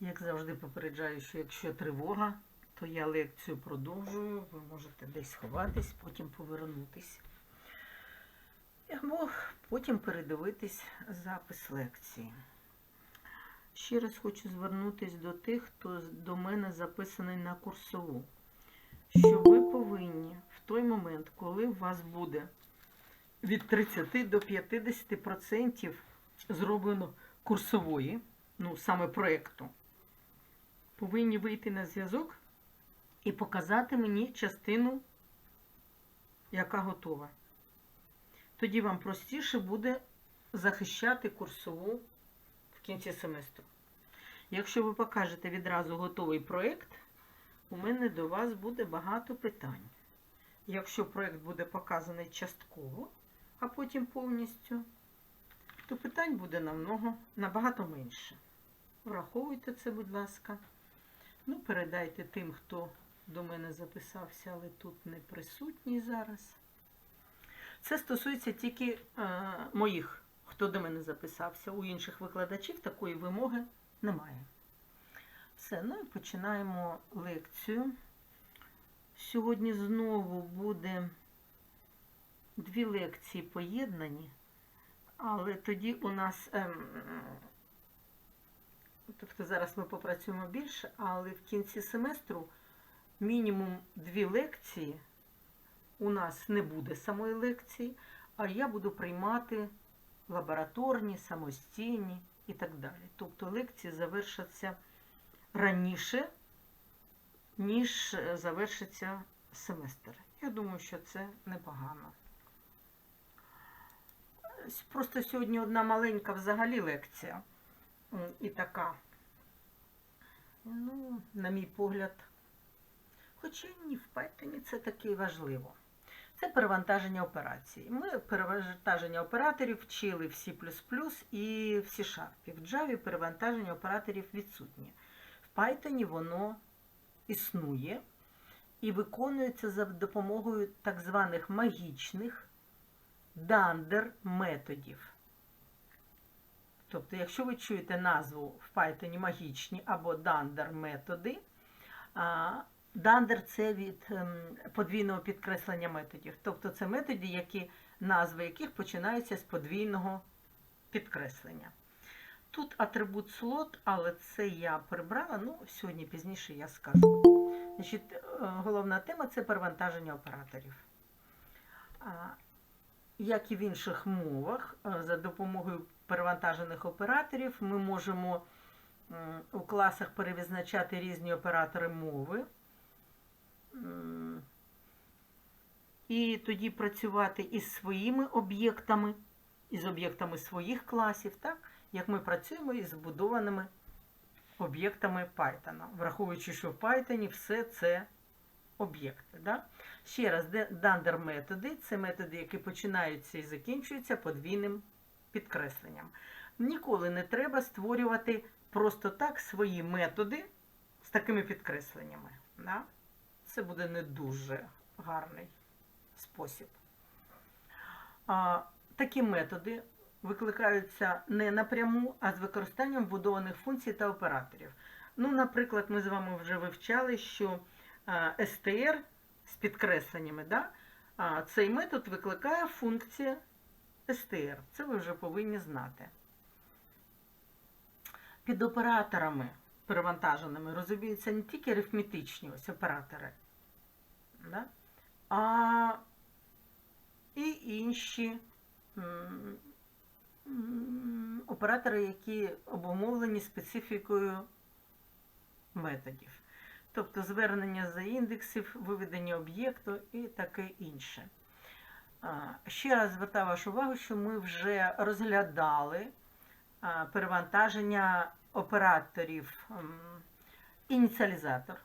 Як завжди попереджаю, що якщо тривога, то я лекцію продовжую, ви можете десь сховатись, потім повернутись. Або потім передивитись запис лекції. Ще раз хочу звернутися до тих, хто до мене записаний на курсову, що ви повинні в той момент, коли у вас буде від 30 до 50% зроблено курсової, ну саме проєкту, повинні вийти на зв'язок і показати мені частину, яка готова. Тоді вам простіше буде захищати курсову в кінці семестру. Якщо ви покажете відразу готовий проєкт, у мене до вас буде багато питань. Якщо проєкт буде показаний частково, а потім повністю, то питань буде намного, набагато менше. Враховуйте це, будь ласка. Ну, передайте тим, хто до мене записався, але тут не присутній зараз. Це стосується тільки е, моїх, хто до мене записався. У інших викладачів такої вимоги немає. Все, ну і починаємо лекцію. Сьогодні знову буде дві лекції поєднані, але тоді у нас. Ем, тобто зараз ми попрацюємо більше, але в кінці семестру мінімум дві лекції у нас не буде самої лекції, а я буду приймати лабораторні, самостійні і так далі. Тобто лекції завершаться раніше, ніж е, завершиться семестр. Я думаю, що це непогано. Просто сьогодні одна маленька взагалі лекція. І така, ну, на мій погляд, хоча ні, в Python це таки важливо. Це перевантаження операцій. Ми перевантаження операторів вчили в C++ і в C-Sharp. В Java перевантаження операторів відсутнє. В Python воно існує і виконується за допомогою так званих магічних дандер методів. Тобто, якщо ви чуєте назву в Python магічні або дандер методи, Дандер це від ем, подвійного підкреслення методів. Тобто це методи, які, назви яких починаються з подвійного підкреслення. Тут атрибут слот, але це я прибрала, ну, сьогодні пізніше я скажу. Значить, е, головна тема це перевантаження операторів. Як і в інших мовах, е, за допомогою перевантажених операторів ми можемо у класах перевизначати різні оператори мови. І тоді працювати із своїми об'єктами, із об'єктами своїх класів, так? як ми працюємо із збудованими об'єктами Python, враховуючи, що в Python все це об'єкти. Да? Ще раз, дандер методи це методи, які починаються і закінчуються подвійним підкресленням. Ніколи не треба створювати просто так свої методи з такими підкресленнями. Да? Це буде не дуже гарний спосіб. А, такі методи викликаються не напряму, а з використанням вбудованих функцій та операторів. Ну, наприклад, ми з вами вже вивчали, що str з підкресленнями, да? цей метод викликає функція str. Це ви вже повинні знати. Під операторами перевантаженими розуміються не тільки арифметичні ось оператори, да? а і інші оператори, які обумовлені специфікою методів. Тобто звернення за індексів, виведення об'єкту і таке інше. Ще раз звертаю вашу увагу, що ми вже розглядали перевантаження операторів ініціалізатор,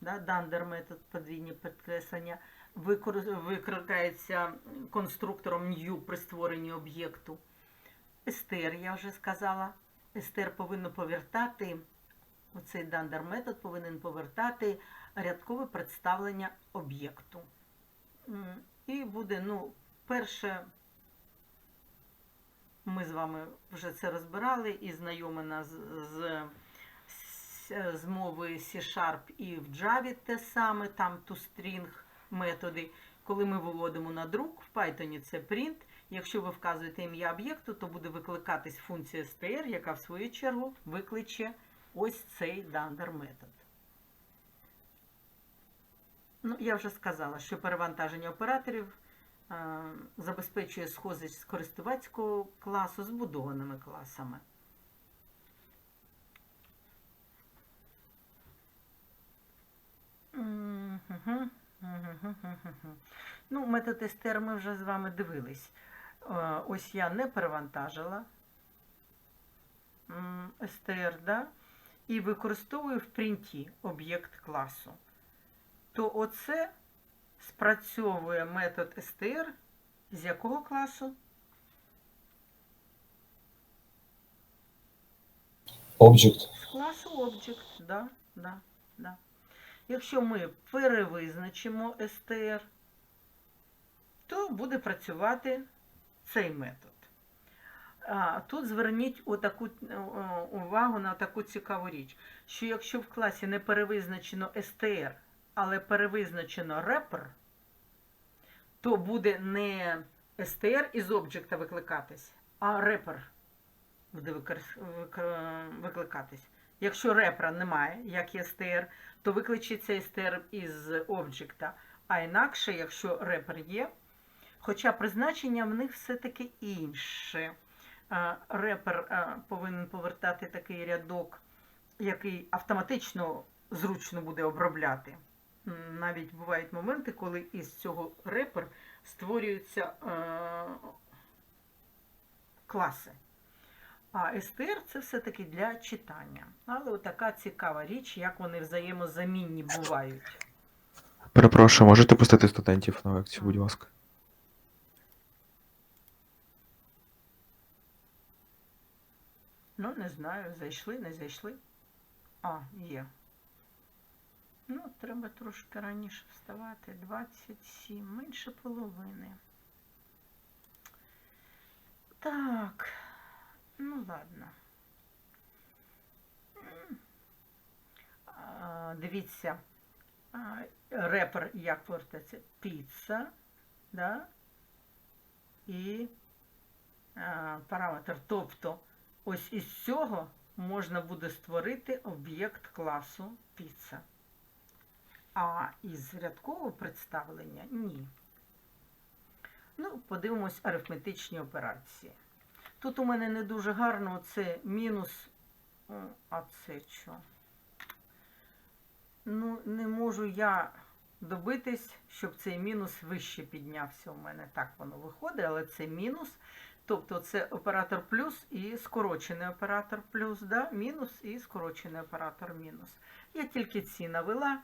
да, дандер метод подвійні підкреслення, викликається конструктором new при створенні об'єкту. Естер, я вже сказала, естер повинно повертати, оцей дандер метод повинен повертати рядкове представлення об'єкту. І буде, ну, перше, ми з вами вже це розбирали і знайомі нас з с- з мови C-Sharp і в Java те саме, там toString методи. Коли ми виводимо на друк, в Python це print. Якщо ви вказуєте ім'я об'єкту, то буде викликатись функція str, яка в свою чергу викличе ось цей dunder метод. Ну, я вже сказала, що перевантаження операторів е, забезпечує схожість з користувацького класу з будованими класами. Ну, STR ми вже з вами дивились. Е, Ось я не перевантажила STR, да? і використовую в принті об'єкт класу. То оце спрацьовує метод STR з якого класу? Object. З класу Object, да, да, да. Якщо ми перевизначимо str, то буде працювати цей метод. А, тут зверніть отаку, увагу на таку цікаву річ, що якщо в класі не перевизначено str, але перевизначено репер, то буде не str із об'єкта викликатись, а репер буде викликатись. Якщо репра немає, як є str, то викличеться str із об'єкта. А інакше, якщо репер є, хоча призначення в них все-таки інше. Репер повинен повертати такий рядок, який автоматично зручно буде обробляти. Навіть бувають моменти, коли із цього репер створюються е, класи. А STR це все-таки для читання. Але отака цікава річ, як вони взаємозамінні бувають. Перепрошую, можете пустити студентів на лекцію, будь ласка. Ну, не знаю, зайшли, не зайшли. А, є. Ну, треба трошки раніше вставати. 27, менше половини. Так. Ну, ладно. Дивіться. Репер як повертається? Піца, да? І параметр. Тобто, ось із цього можна буде створити об'єкт класу піца. А із рядкового представлення ні. Ну, подивимось арифметичні операції. Тут у мене не дуже гарно це мінус. А це що? Ну, не можу я добитись, щоб цей мінус вище піднявся. У мене так воно виходить, але це мінус. Тобто це оператор плюс і скорочений оператор плюс, да? мінус і скорочений оператор мінус. Я тільки ці навела.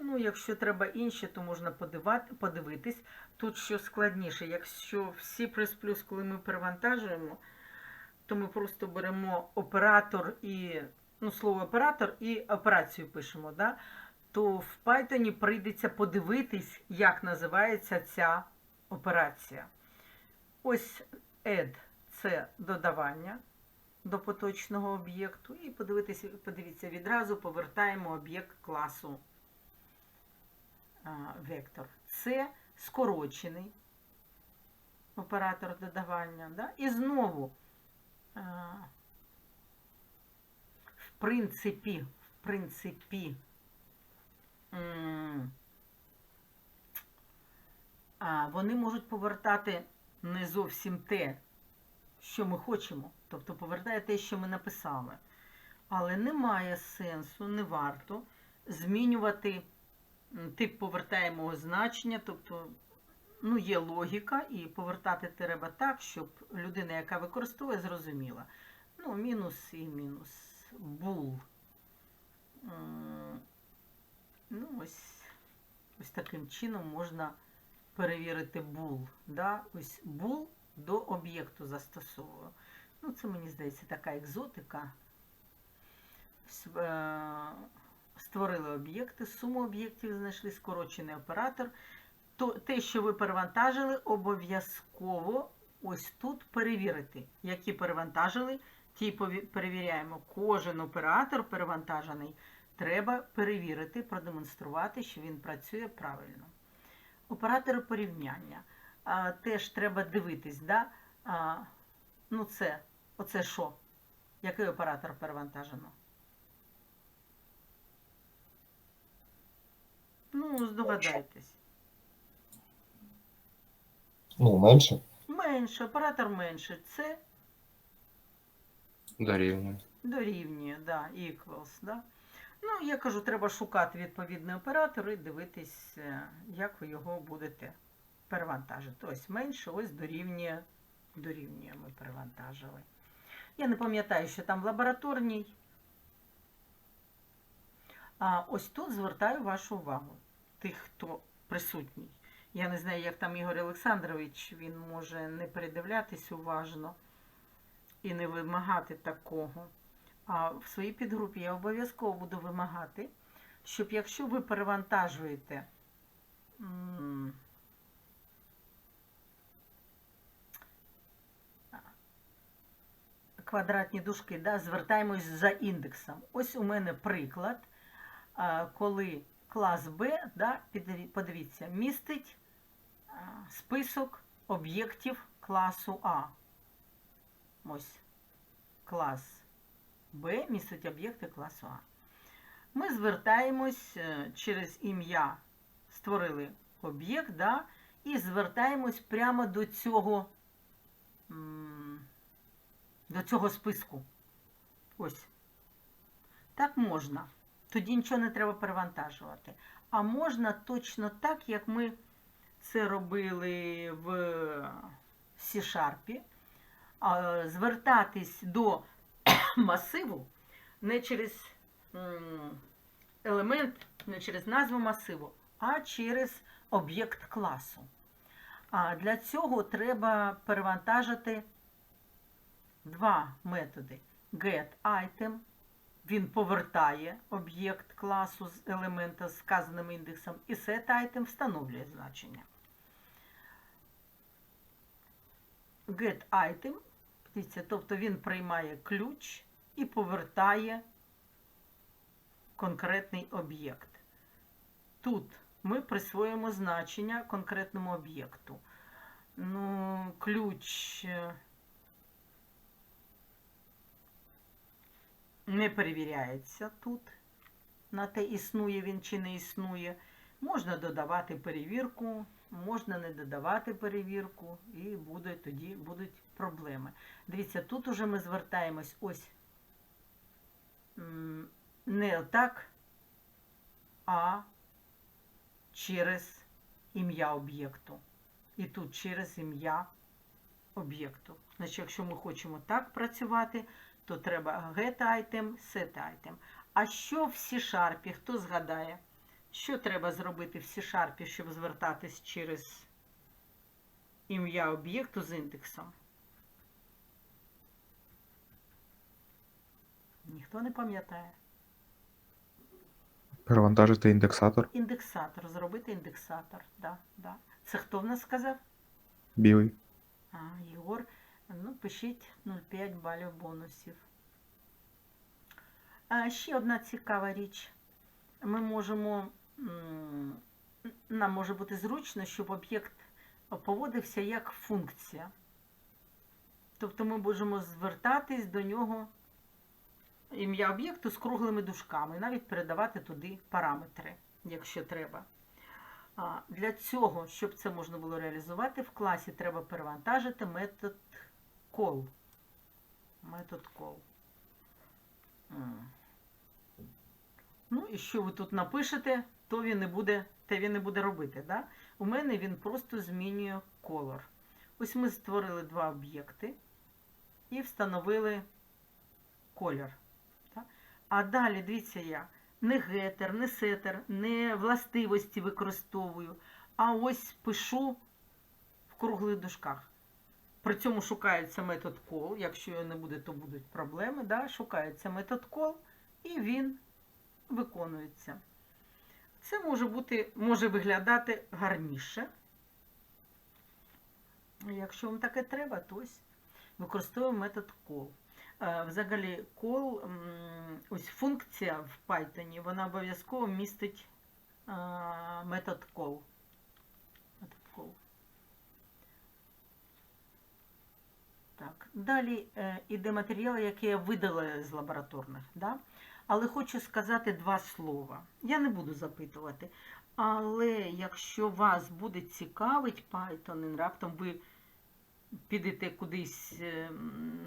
Ну, якщо треба інші, то можна подивитись. Тут що складніше, якщо в C++, коли ми перевантажуємо, то ми просто беремо оператор і ну, слово оператор і операцію пишемо. Да? То в Python прийдеться подивитись, як називається ця операція. Ось add – це додавання до поточного об'єкту. І подивитися, подивіться, відразу повертаємо об'єкт класу вектор. Це скорочений оператор додавання. Да? І знову, в принципі, в принципі, вони можуть повертати не зовсім те, що ми хочемо, тобто повертає те, що ми написали. Але немає сенсу, не варто змінювати тип повертаємого значення, тобто ну, є логіка, і повертати треба так, щоб людина, яка використовує, зрозуміла. Ну, мінус і мінус. Бул. Ну, ось, ось таким чином можна перевірити бул. Да? Ось бул до об'єкту застосовую. Ну, це, мені здається, така екзотика. Створили об'єкти, суму об'єктів знайшли, скорочений оператор. То, те, що ви перевантажили, обов'язково ось тут перевірити, які перевантажили, ті перевіряємо, кожен оператор перевантажений, треба перевірити, продемонструвати, що він працює правильно. Оператори порівняння. А, теж треба дивитись, да? а, ну це, оце що? Який оператор перевантажено? Ну, здогадайтесь. Ну, менше. Менше, оператор менше. Це Дорівнює. дорівнює, да, equals, да. Ну, я кажу, треба шукати відповідний оператор і дивитись, е, як ви його будете перевантажити. Ось менше, ось дорівнює, дорівнює ми перевантажили. Я не пам'ятаю, що там в лабораторній. А ось тут звертаю вашу увагу, тих, хто присутній. Я не знаю, як там Ігор Олександрович, він може не передивлятись уважно і не вимагати такого. А в своїй підгрупі я обов'язково буду вимагати, щоб якщо ви перевантажуєте квадратні дужки, да, звертаємось за індексом. Ось у мене приклад, коли клас Б, да, подивіться, містить список об'єктів класу А. Ось клас Б містить об'єкти класу А. Ми звертаємось е, через ім'я, створили об'єкт, да, і звертаємось прямо до цього, до цього списку. Ось. Так можна. Тоді нічого не треба перевантажувати. А можна точно так, як ми це робили в C-Sharp, звертатись до масиву не через елемент, не через назву масиву, а через об'єкт класу. А для цього треба перевантажити два методи. GetItem, він повертає об'єкт класу з елемента з сказаним індексом, і setItem встановлює значення. GetItem, дивіться, тобто він приймає ключ і повертає конкретний об'єкт. Тут ми присвоїмо значення конкретному об'єкту. Ну, ключ не перевіряється тут. На те, існує він чи не існує. Можна додавати перевірку, можна не додавати перевірку, і буде, тоді будуть проблеми. Дивіться, тут уже ми звертаємось ось не отак, а через ім'я об'єкту. І тут через ім'я об'єкту. Значить, якщо ми хочемо так працювати, то треба get item, set item. А що в C-Sharp? Хто згадає? Що треба зробити в C-Sharp, щоб звертатись через ім'я об'єкту з індексом? Ніхто не пам'ятає. Перевантажити індексатор. Індексатор, зробити індексатор. Да, да. Це хто в нас сказав? Білий. А, Єгор, ну, пишіть 0,5 балів бонусів. А ще одна цікава річ. Ми можемо, нам може бути зручно, щоб об'єкт поводився як функція. Тобто ми можемо звертатись до нього ім'я об'єкту з круглими дужками, навіть передавати туди параметри, якщо треба. Для цього, щоб це можна було реалізувати, в класі треба перевантажити метод call. Метод. М. Ну і що ви тут напишете, то він не буде, те він не буде робити. Да? У мене він просто змінює color. Ось ми створили два об'єкти і встановили колір. Так? А далі, дивіться я, не гетер, не сетер, не властивості використовую, а ось пишу в круглих дужках. При цьому шукається метод call, якщо його не буде, то будуть проблеми. Да? Шукається метод call, і він виконується. Це може бути, може виглядати гарніше. Якщо вам таке треба, то ось використовуємо метод call. Е, Взагалі, call, ось функція в Python, вона обов'язково містить е, метод call. Метод call. Так, далі е, іде матеріал, який я видала з лабораторних. Да? Але хочу сказати два слова. Я не буду запитувати. Але якщо вас буде цікавить Python, раптом ви підете кудись е,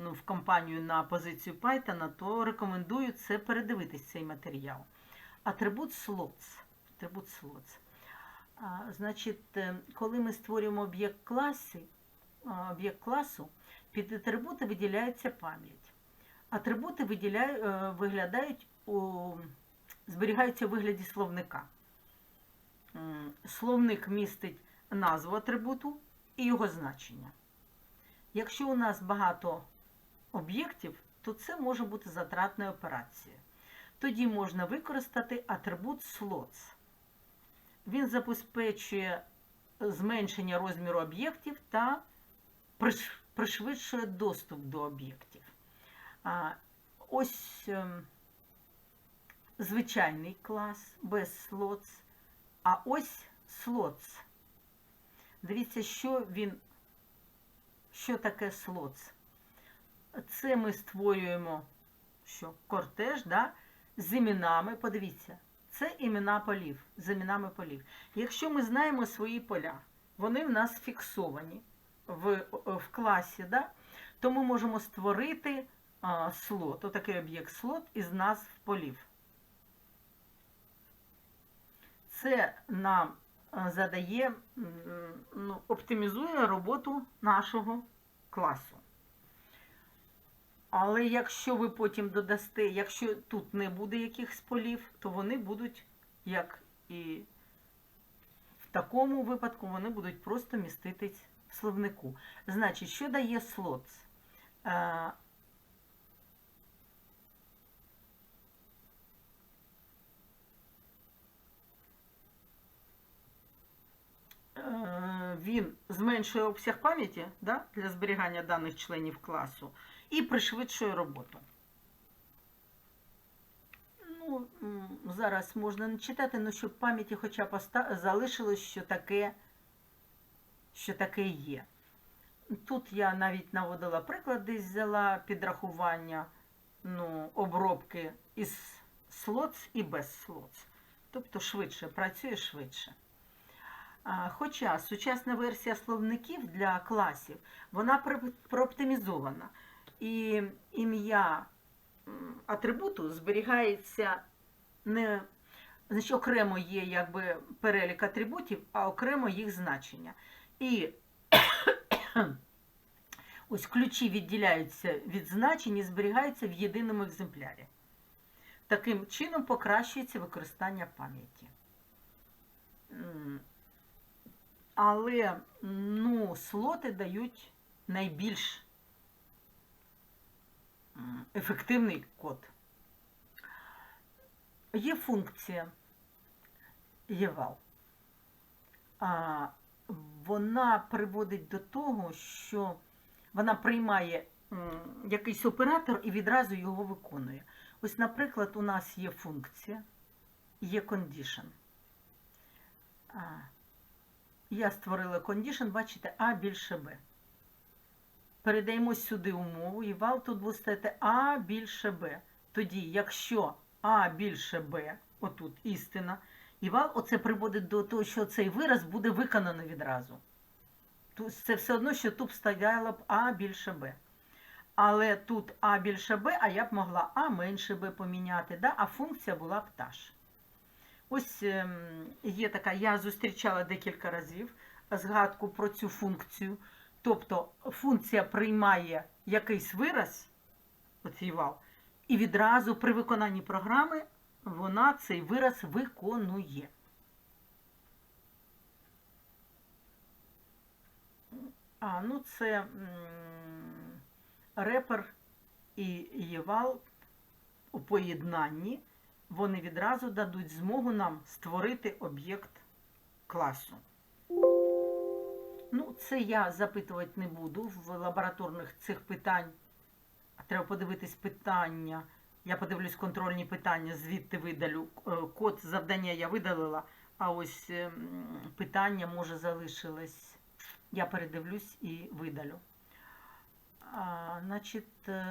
ну, в компанію на позицію Python, то рекомендую це передивитись цей матеріал. Атрибут slots. Атрибут slots. А, значить, е, коли ми створюємо об'єкт класи, об'єкт класу, під атрибути виділяється пам'ять. Атрибути виділяю, е, виглядають у, зберігаються у вигляді словника. Словник містить назву атрибуту і його значення. Якщо у нас багато об'єктів, то це може бути затратна операція. Тоді можна використати атрибут slots. Він забезпечує зменшення розміру об'єктів та приш- пришвидшує доступ до об'єктів. Ось ем, звичайний клас без slots, а ось slots. Дивіться, що він, що таке slots. Це ми створюємо що, кортеж да, з іменами. Подивіться, це імена полів, з іменами полів. Якщо ми знаємо свої поля, вони в нас фіксовані в, в класі, да, то ми можемо створити а, слот, отакий об'єкт слот із назв полів. Це нам задає, ну, оптимізує роботу нашого класу. Але якщо ви потім додасте, якщо тут не буде якихось полів, то вони будуть, як і в такому випадку, вони будуть просто міститись словнику. Значить, що дає слот? Е, Він зменшує обсяг пам'яті да, для зберігання даних членів класу і пришвидшує роботу. Ну, зараз можна не читати, але щоб пам'яті хоча б залишилось, що таке, що таке є. Тут я навіть наводила приклад, десь взяла підрахування ну, обробки із слотс і без слотс. Тобто швидше, працює швидше. Хоча сучасна версія словників для класів, вона прооптимізована. І ім'я атрибуту зберігається не значить, окремо є якби перелік атрибутів, а окремо їх значення. І ось ключі відділяються від значень і зберігаються в єдиному екземплярі. Таким чином покращується використання пам'яті. Але ну, слоти дають найбільш ефективний код. Є функція eval. Вона приводить до того, що вона приймає якийсь оператор і відразу його виконує. Ось, наприклад, у нас є функція, є condition. Я створила condition, бачите, А більше Б. Передаємо сюди умову, і вал тут буде стояти А більше Б. Тоді, якщо А більше Б, отут істина, і вал оце приводить до того, що цей вираз буде виконано відразу. Це все одно, що тут стояло б А більше Б. Але тут А більше Б, а я б могла А менше Б поміняти, да? а функція була б та ж. Ось ем, є така, я зустрічала декілька разів згадку про цю функцію. Тобто функція приймає якийсь вираз, оцей вал, і відразу при виконанні програми вона цей вираз виконує. А, ну це репер і євал у поєднанні. Вони відразу дадуть змогу нам створити об'єкт класу. Ну, це я запитувати не буду. В лабораторних цих питань Треба подивитись питання. Я подивлюсь контрольні питання, звідти видалю. Е, Код завдання я видалила, а ось ем, питання може залишилось. Я передивлюсь і видалю. А, значить, е,